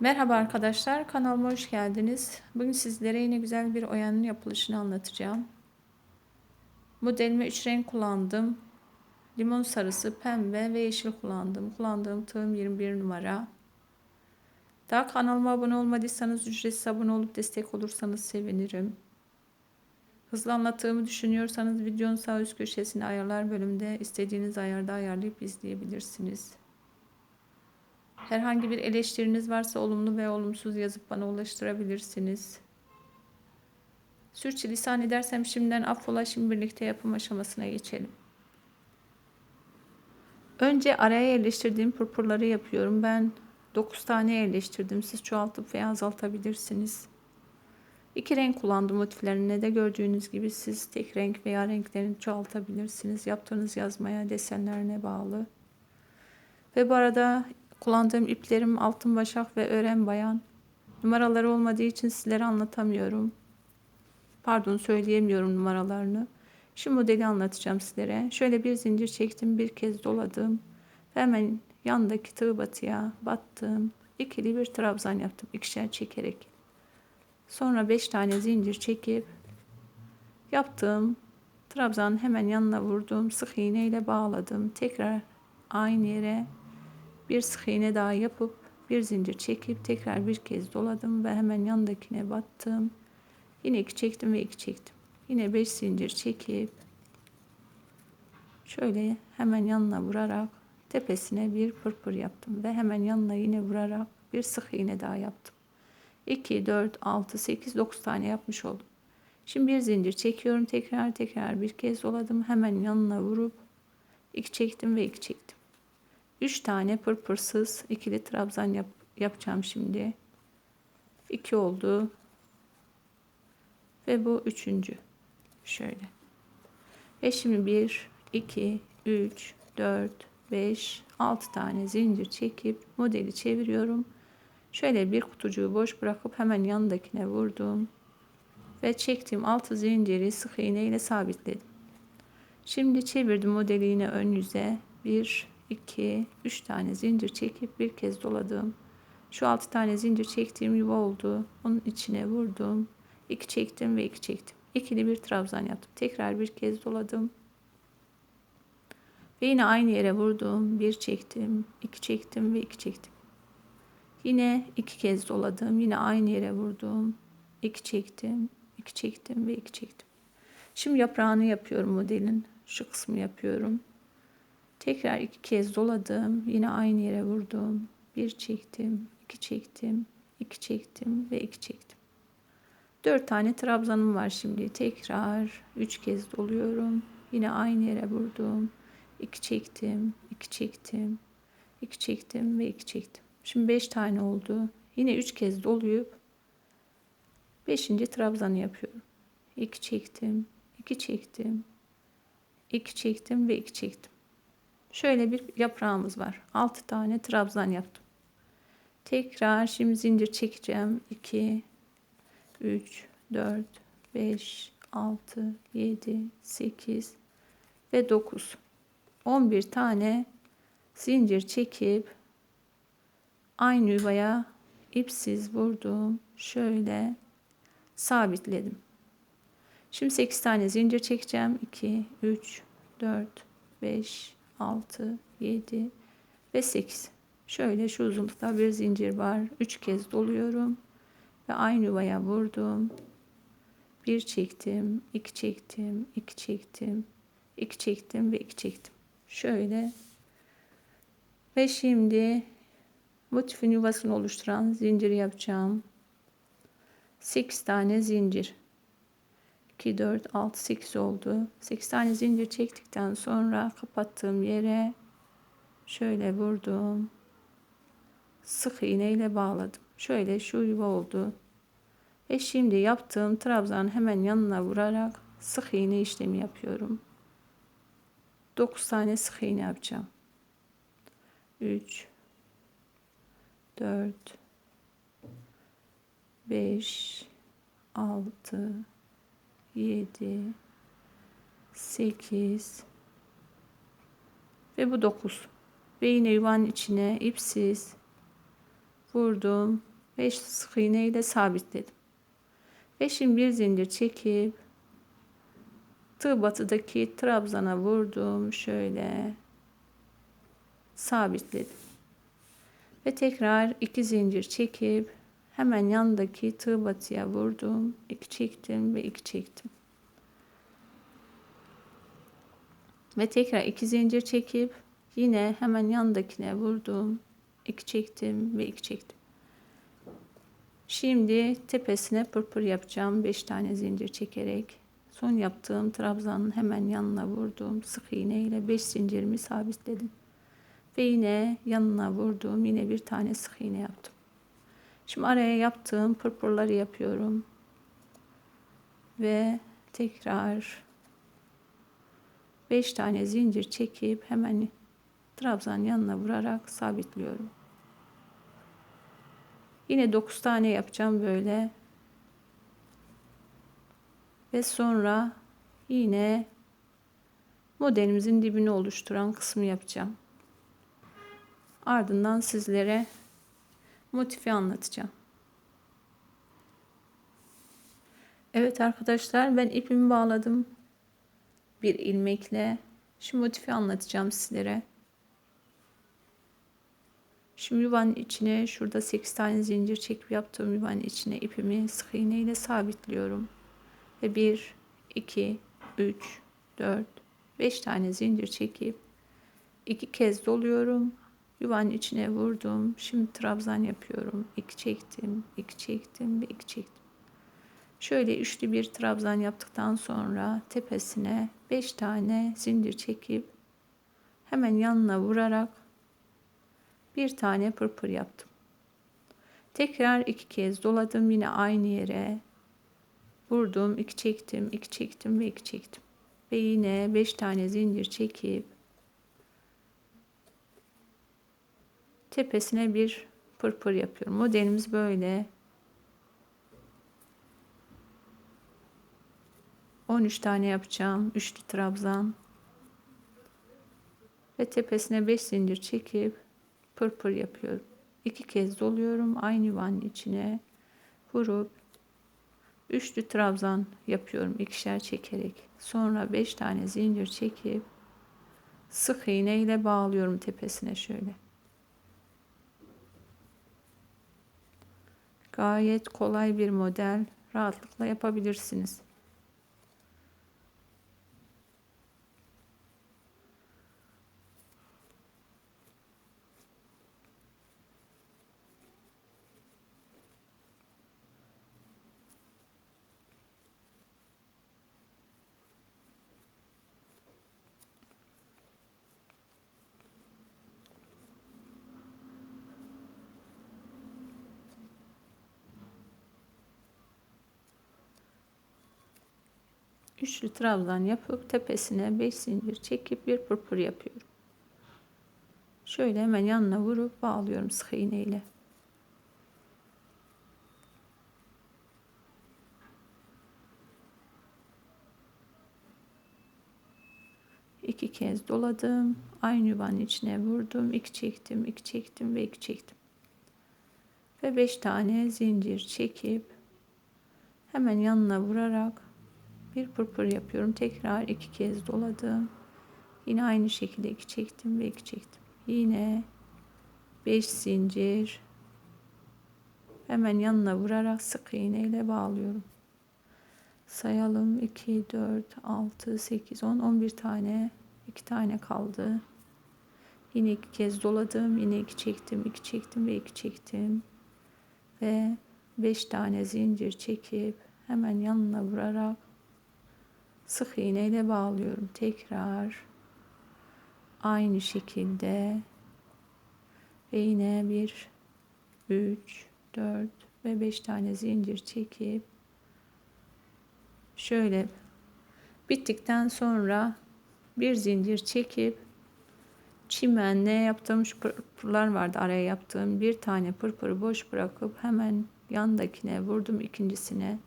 Merhaba arkadaşlar, kanalıma hoş geldiniz. Bugün sizlere yine güzel bir oyanın yapılışını anlatacağım. Modelime 3 renk kullandım. Limon sarısı, pembe ve yeşil kullandım. Kullandığım tığım 21 numara. Daha kanalıma abone olmadıysanız ücretsiz abone olup destek olursanız sevinirim. Hızlı anlattığımı düşünüyorsanız videonun sağ üst köşesinde ayarlar bölümünde istediğiniz ayarda ayarlayıp izleyebilirsiniz. Herhangi bir eleştiriniz varsa olumlu ve olumsuz yazıp bana ulaştırabilirsiniz. Sürçülisan edersem şimdiden affola şimdi birlikte yapım aşamasına geçelim. Önce araya yerleştirdiğim pırpırları yapıyorum. Ben 9 tane yerleştirdim. Siz çoğaltıp veya azaltabilirsiniz. İki renk kullandım motiflerine de gördüğünüz gibi siz tek renk veya renklerini çoğaltabilirsiniz. Yaptığınız yazmaya, desenlerine bağlı. Ve bu arada Kullandığım iplerim altın başak ve ören bayan. Numaraları olmadığı için sizlere anlatamıyorum. Pardon söyleyemiyorum numaralarını. Şu modeli anlatacağım sizlere. Şöyle bir zincir çektim, bir kez doladım. Hemen yandaki tığ batıya battım. İkili bir trabzan yaptım ikişer çekerek. Sonra beş tane zincir çekip yaptım. Trabzanın hemen yanına vurdum. Sık iğne ile bağladım. Tekrar aynı yere bir sık iğne daha yapıp bir zincir çekip tekrar bir kez doladım ve hemen yandakine battım. Yine iki çektim ve iki çektim. Yine beş zincir çekip şöyle hemen yanına vurarak tepesine bir pırpır yaptım ve hemen yanına yine vurarak bir sık iğne daha yaptım. 2 4 6 8 9 tane yapmış oldum. Şimdi bir zincir çekiyorum tekrar tekrar bir kez doladım hemen yanına vurup iki çektim ve iki çektim. 3 tane pırpırsız ikili trabzan yap, yapacağım şimdi. 2 oldu. Ve bu üçüncü. Şöyle. Ve şimdi 1, 2, 3, 4, 5, 6 tane zincir çekip modeli çeviriyorum. Şöyle bir kutucuğu boş bırakıp hemen yanındakine vurdum. Ve çektiğim 6 zinciri sık iğne ile sabitledim. Şimdi çevirdim modeli yine ön yüze. 1, 2, 3 tane zincir çekip bir kez doladım. Şu 6 tane zincir çektiğim yuva oldu. Onun içine vurdum. 2 çektim ve 2 çektim. İkili bir trabzan yaptım. Tekrar bir kez doladım. Ve yine aynı yere vurdum. Bir çektim, iki çektim ve iki çektim. Yine iki kez doladım. Yine aynı yere vurdum. iki çektim, iki çektim ve iki çektim. Şimdi yaprağını yapıyorum modelin. Şu kısmı yapıyorum. Tekrar iki kez doladım. Yine aynı yere vurdum. Bir çektim, iki çektim, iki çektim ve iki çektim. Dört tane trabzanım var şimdi. Tekrar üç kez doluyorum. Yine aynı yere vurdum. İki çektim, iki çektim, iki çektim ve iki çektim. Şimdi beş tane oldu. Yine üç kez doluyup beşinci trabzanı yapıyorum. İki çektim, iki çektim, iki çektim ve iki çektim. Şöyle bir yaprağımız var. 6 tane trabzan yaptım. Tekrar şimdi zincir çekeceğim. 2 3 4 5 6 7 8 ve 9 11 tane zincir çekip aynı yuvaya ipsiz vurdum. Şöyle sabitledim. Şimdi 8 tane zincir çekeceğim. 2 3 4 5 6, 7 ve 8. Şöyle şu uzunlukta bir zincir var. 3 kez doluyorum. Ve aynı yuvaya vurdum. Bir çektim, iki çektim, iki çektim, iki çektim ve iki çektim. Şöyle. Ve şimdi motifin yuvasını oluşturan zinciri yapacağım. 8 tane zincir. 2, 4, 6, 8 oldu. 8 tane zincir çektikten sonra kapattığım yere şöyle vurdum. Sık iğne ile bağladım. Şöyle şu yuva oldu. Ve şimdi yaptığım trabzanın hemen yanına vurarak sık iğne işlemi yapıyorum. 9 tane sık iğne yapacağım. 3 4 5 6 7 8 ve bu 9 ve yine yuvanın içine ipsiz vurdum. 5 sık iğne ile sabitledim. Ve şimdi bir zincir çekip tığ batıdaki trabzana vurdum. Şöyle sabitledim. Ve tekrar iki zincir çekip hemen yandaki tığ batıya vurdum. 2 çektim ve 2 çektim. Ve tekrar iki zincir çekip yine hemen yandakine vurdum. 2 çektim ve 2 çektim. Şimdi tepesine pırpır yapacağım. 5 tane zincir çekerek. Son yaptığım trabzanın hemen yanına vurdum. Sık iğne ile 5 zincirimi sabitledim. Ve yine yanına vurdum. Yine bir tane sık iğne yaptım. Şimdi araya yaptığım pırpırları yapıyorum. Ve tekrar 5 tane zincir çekip hemen trabzan yanına vurarak sabitliyorum. Yine 9 tane yapacağım böyle. Ve sonra yine modelimizin dibini oluşturan kısmı yapacağım. Ardından sizlere motifi anlatacağım. Evet arkadaşlar ben ipimi bağladım. Bir ilmekle. Şu motifi anlatacağım sizlere. Şimdi yuvanın içine şurada 8 tane zincir çekip yaptığım yuvanın içine ipimi sık iğne ile sabitliyorum. Ve 1, 2, 3, 4, 5 tane zincir çekip iki kez doluyorum. Yuvanın içine vurdum. Şimdi trabzan yapıyorum. 2 çektim, 2 çektim ve 2 çektim. Şöyle üçlü bir trabzan yaptıktan sonra tepesine 5 tane zincir çekip hemen yanına vurarak bir tane pırpır yaptım. Tekrar iki kez doladım yine aynı yere vurdum, iki çektim, iki çektim ve iki çektim. Ve yine beş tane zincir çekip tepesine bir pırpır yapıyorum. Modelimiz böyle. 13 tane yapacağım. Üçlü trabzan. Ve tepesine 5 zincir çekip pırpır yapıyorum. İki kez doluyorum aynı yuvanın içine vurup üçlü trabzan yapıyorum ikişer çekerek. Sonra beş tane zincir çekip sık iğne ile bağlıyorum tepesine şöyle. Gayet kolay bir model. Rahatlıkla yapabilirsiniz. Üçlü trabzan yapıp tepesine 5 zincir çekip bir pırpır yapıyorum. Şöyle hemen yanına vurup bağlıyorum sık iğne ile. iki kez doladım. Aynı yuvanın içine vurdum. iki çektim, iki çektim ve iki çektim. Ve beş tane zincir çekip hemen yanına vurarak bir pırpır yapıyorum. Tekrar iki kez doladım. Yine aynı şekilde iki çektim ve iki çektim. Yine beş zincir hemen yanına vurarak sık iğne ile bağlıyorum. Sayalım 2 4 6 8 10 11 tane 2 tane kaldı. Yine iki kez doladım. Yine iki çektim, iki çektim ve iki çektim. Ve 5 tane zincir çekip hemen yanına vurarak sık iğne ile bağlıyorum. Tekrar. Aynı şekilde. Ve yine bir 3 4 ve 5 tane zincir çekip şöyle bittikten sonra bir zincir çekip çimenle yaptığım şu pırpırlar vardı araya yaptığım. Bir tane pırpırı boş bırakıp hemen yandakine vurdum ikincisine.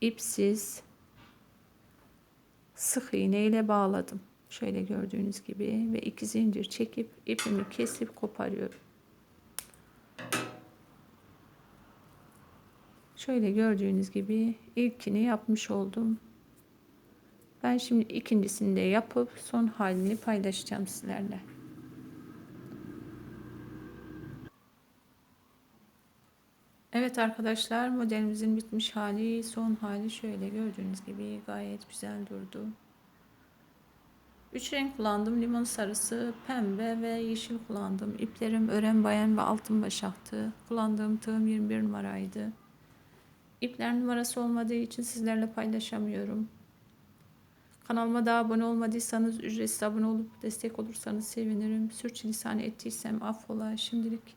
İpsiz sık iğne ile bağladım. Şöyle gördüğünüz gibi ve iki zincir çekip ipimi kesip koparıyorum. Şöyle gördüğünüz gibi ilkini yapmış oldum. Ben şimdi ikincisini de yapıp son halini paylaşacağım sizlerle. Evet arkadaşlar modelimizin bitmiş hali son hali şöyle gördüğünüz gibi gayet güzel durdu. Üç renk kullandım. Limon sarısı, pembe ve yeşil kullandım. İplerim ören bayan ve altın başaktı. Kullandığım tığım 21 numaraydı. İpler numarası olmadığı için sizlerle paylaşamıyorum. Kanalıma da abone olmadıysanız ücretsiz abone olup destek olursanız sevinirim. Sürçülisan ettiysem affola. Şimdilik